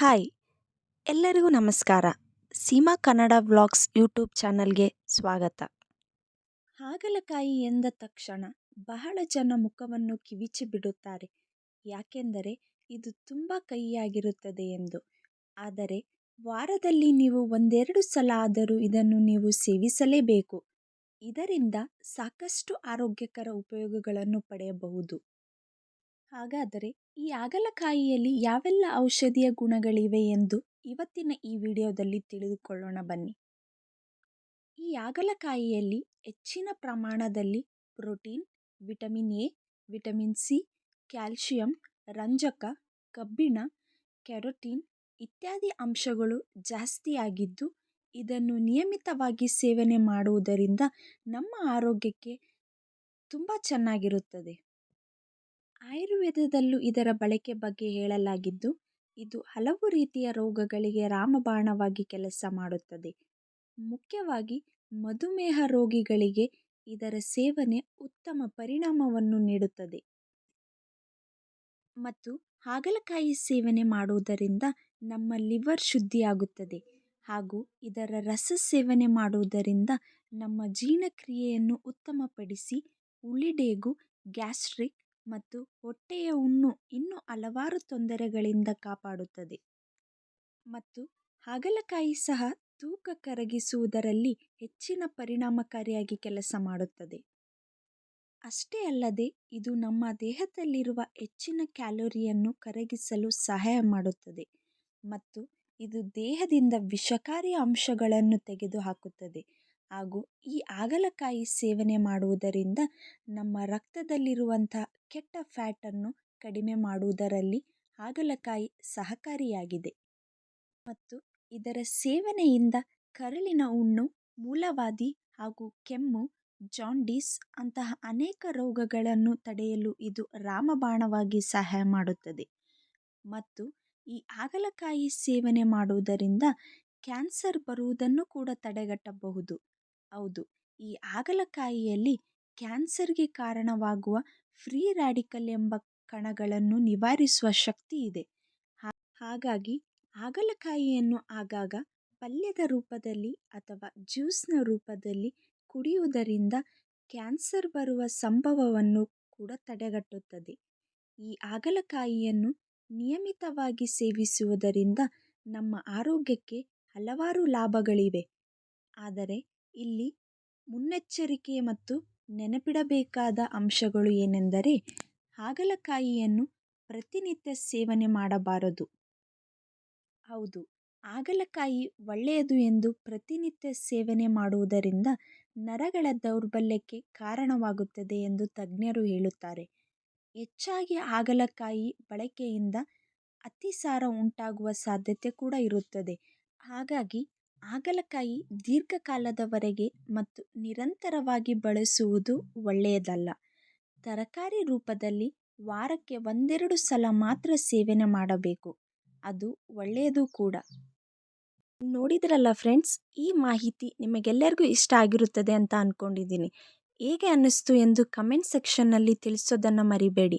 Hi, ಎಲ್ಲರಿಗೂ ನಮಸ್ಕಾರ. Seema Kannada vlogs YouTube ಚಾನಲ್ಗೆ ಸ್ವಾಗತ. ಹಾಗಲಕಾಯಿ ಎಂದ ತಕ್ಷಣ ಬಹಳ ಜನ ಮುಖವನ್ನು ಕಿವಿಚಿ ಬಿಡುತ್ತಾರೆ. ಯಾಕೆಂದರೆ ಇದು ತುಂಬ ಕಹಿಯಾಗಿರುತ್ತದೆ ಎಂದು. ಆದರೆ ವಾರದಲ್ಲಿ ನೀವು ಒಂದೆರಡು ಸಲ ಆದರೂ ಇದನ್ನು ನೀವು ಸೇವಿಸಲೇಬೇಕು. ಇದರಿಂದ ಸಾಕಷ್ಟು ಆರೋಗ್ಯಕರ ಉಪಯೋಗಗಳನ್ನು ಪಡೆಯಬಹುದು. ಹಾಗಾದರೆ ಈ ಹಾಗಲಕಾಯಿಯಲ್ಲಿ ಯಾವೆಲ್ಲ ಔಷಧೀಯ ಗುಣಗಳಿವೆ ಎಂದು ಇವತ್ತಿನ ಈ ವಿಡಿಯೋದಲ್ಲಿ ತಿಳಿದುಕೊಳ್ಳೋಣ ಬನ್ನಿ. ಈ ಹಾಗಲಕಾಯಿಯಲ್ಲಿ ಹೆಚ್ಚಿನ ಪ್ರಮಾಣದಲ್ಲಿ protein, vitamin A, vitamin C, calcium, ರಂಜಕ, ಕಬ್ಬಿಣ ಕ್ಯಾರೋಟಿನ್ ಇತ್ಯಾದಿ ಅಂಶಗಳು ಜಾಸ್ತಿಯಾಗಿದ್ದು ಇದನ್ನು ನಿಯಮಿತವಾಗಿ ಸೇವನೆ ಮಾಡುವುದರಿಂದ ನಮ್ಮ ಆರೋಗ್ಯಕ್ಕೆ ತುಂಬ ಚೆನ್ನಾಗಿರುತ್ತದೆ. ಆಯುರ್ವೇದದಲ್ಲೂ ಇದರ ಬಳಕೆ ಬಗ್ಗೆ ಹೇಳಲಾಗಿದ್ದು, ಇದು ಹಲವು ರೀತಿಯ ರೋಗಗಳಿಗೆ ರಾಮಬಾಣವಾಗಿ ಕೆಲಸ ಮಾಡುತ್ತದೆ. ಮುಖ್ಯವಾಗಿ ಮಧುಮೇಹ ರೋಗಿಗಳಿಗೆ ಇದರ ಸೇವನೆ ಉತ್ತಮ ಪರಿಣಾಮವನ್ನು ನೀಡುತ್ತದೆ. ಮತ್ತು ಹಾಗಲಕಾಯಿ ಸೇವನೆ ಮಾಡುವುದರಿಂದ ನಮ್ಮ ಲಿವರ್ ಶುದ್ಧಿಯಾಗುತ್ತದೆ ಹಾಗೂ ಇದರ ರಸ ಸೇವನೆ ಮಾಡುವುದರಿಂದ ನಮ್ಮ ಜೀರ್ಣಕ್ರಿಯೆಯನ್ನು ಉತ್ತಮಪಡಿಸಿ ಉಳಿಡೇಗು ಗ್ಯಾಸ್ಟ್ರಿಕ್ ಮತ್ತು ಹೊಟ್ಟೆಯ ಹುಣ್ಣು ಇನ್ನೂ ಹಲವಾರು ತೊಂದರೆಗಳಿಂದ ಕಾಪಾಡುತ್ತದೆ. ಮತ್ತು ಹಾಗಲಕಾಯಿ ಸಹ ತೂಕ ಕರಗಿಸುವುದರಲ್ಲಿ ಹೆಚ್ಚಿನ ಪರಿಣಾಮಕಾರಿಯಾಗಿ ಕೆಲಸ ಮಾಡುತ್ತದೆ. ಅಷ್ಟೇ ಅಲ್ಲದೆ ಇದು ನಮ್ಮ ದೇಹದಲ್ಲಿರುವ ಹೆಚ್ಚಿನ ಕ್ಯಾಲೋರಿಯನ್ನು ಕರಗಿಸಲು ಸಹಾಯ ಮಾಡುತ್ತದೆ ಮತ್ತು ಇದು ದೇಹದಿಂದ ವಿಷಕಾರಿ ಅಂಶಗಳನ್ನು ತೆಗೆದುಹಾಕುತ್ತದೆ. ಹಾಗೂ ಈ ಹಾಗಲಕಾಯಿ ಸೇವನೆ ಮಾಡುವುದರಿಂದ ನಮ್ಮ ರಕ್ತದಲ್ಲಿರುವಂಥ ಕೆಟ್ಟ ಫ್ಯಾಟನ್ನು ಕಡಿಮೆ ಮಾಡುವುದರಲ್ಲಿ ಹಾಗಲಕಾಯಿ ಸಹಕಾರಿಯಾಗಿದೆ. ಮತ್ತು ಇದರ ಸೇವನೆಯಿಂದ ಕರಳಿನ ಹುಣ್ಣು ಮೂಲವಾದಿ ಹಾಗೂ ಕೆಮ್ಮು, ಜಾಂಡೀಸ್ ಅಂತಹ ಅನೇಕ ರೋಗಗಳನ್ನು ತಡೆಯಲು ಇದು ರಾಮಬಾಣವಾಗಿ ಸಹಾಯ ಮಾಡುತ್ತದೆ. ಮತ್ತು ಈ ಹಾಗಲಕಾಯಿ ಸೇವನೆ ಮಾಡುವುದರಿಂದ ಕ್ಯಾನ್ಸರ್ ಬರುವುದನ್ನು ಕೂಡ ತಡೆಗಟ್ಟಬಹುದು. ಹೌದು. ಈ ಹಾಗಲಕಾಯಿಯಲ್ಲಿ ಕ್ಯಾನ್ಸರ್ಗೆ ಕಾರಣವಾಗುವ ಫ್ರೀ ರ್ಯಾಡಿಕಲ್ ಎಂಬ ಕಣಗಳನ್ನು ನಿವಾರಿಸುವ ಶಕ್ತಿ ಇದೆ. ಹಾಗಾಗಿ ಹಾಗಲಕಾಯಿಯನ್ನು ಆಗಾಗ ಪಲ್ಯದ ರೂಪದಲ್ಲಿ ಅಥವಾ ಜ್ಯೂಸ್ನ ರೂಪದಲ್ಲಿ ಕುಡಿಯುವುದರಿಂದ ಕ್ಯಾನ್ಸರ್ ಬರುವ ಸಂಭವವನ್ನು ಕೂಡ ತಡೆಗಟ್ಟುತ್ತದೆ. ಈ ಹಾಗಲಕಾಯಿಯನ್ನು ನಿಯಮಿತವಾಗಿ ಸೇವಿಸುವುದರಿಂದ ನಮ್ಮ ಆರೋಗ್ಯಕ್ಕೆ ಹಲವಾರು ಲಾಭಗಳಿವೆ. ಆದರೆ ಇಲ್ಲಿ ಮುನ್ನೆಚ್ಚರಿಕೆ ಮತ್ತು ನೆನಪಿಡಬೇಕಾದ ಅಂಶಗಳು ಏನೆಂದರೆ ಹಾಗಲಕಾಯಿಯನ್ನು ಪ್ರತಿನಿತ್ಯ ಸೇವನೆ ಮಾಡಬಾರದು. ಹೌದು, ಹಾಗಲಕಾಯಿ ಒಳ್ಳೆಯದು ಎಂದು ಪ್ರತಿನಿತ್ಯ ಸೇವನೆ ಮಾಡುವುದರಿಂದ ನರಗಳ ದೌರ್ಬಲ್ಯಕ್ಕೆ ಕಾರಣವಾಗುತ್ತದೆ ಎಂದು ತಜ್ಞರು ಹೇಳುತ್ತಾರೆ. ಹೆಚ್ಚಾಗಿ ಹಾಗಲಕಾಯಿ ಬಳಕೆಯಿಂದ ಅತಿಸಾರ ಉಂಟಾಗುವ ಸಾಧ್ಯತೆ ಕೂಡ ಇರುತ್ತದೆ. ಹಾಗಾಗಿ ಹಾಗಲಕಾಯಿ ದೀರ್ಘಕಾಲದವರೆಗೆ ಮತ್ತು ನಿರಂತರವಾಗಿ ಬಳಸುವುದು ಒಳ್ಳೆಯದಲ್ಲ. ತರಕಾರಿ ರೂಪದಲ್ಲಿ ವಾರಕ್ಕೆ ಒಂದೆರಡು ಸಲ ಮಾತ್ರ ಸೇವನೆ ಮಾಡಬೇಕು. ಅದು ಒಳ್ಳೆಯದು ಕೂಡ. ನೋಡಿದ್ರಲ್ಲ ಫ್ರೆಂಡ್ಸ್, ಈ ಮಾಹಿತಿ ನಿಮಗೆಲ್ಲರಿಗೂ ಇಷ್ಟ ಆಗಿರುತ್ತದೆ ಅಂತ ಅಂದ್ಕೊಂಡಿದ್ದೀನಿ ಹೇಗೆ ಅನ್ನಿಸ್ತು ಎಂದು ಕಮೆಂಟ್ ಸೆಕ್ಷನ್ನಲ್ಲಿ ತಿಳಿಸೋದನ್ನು ಮರಿಬೇಡಿ.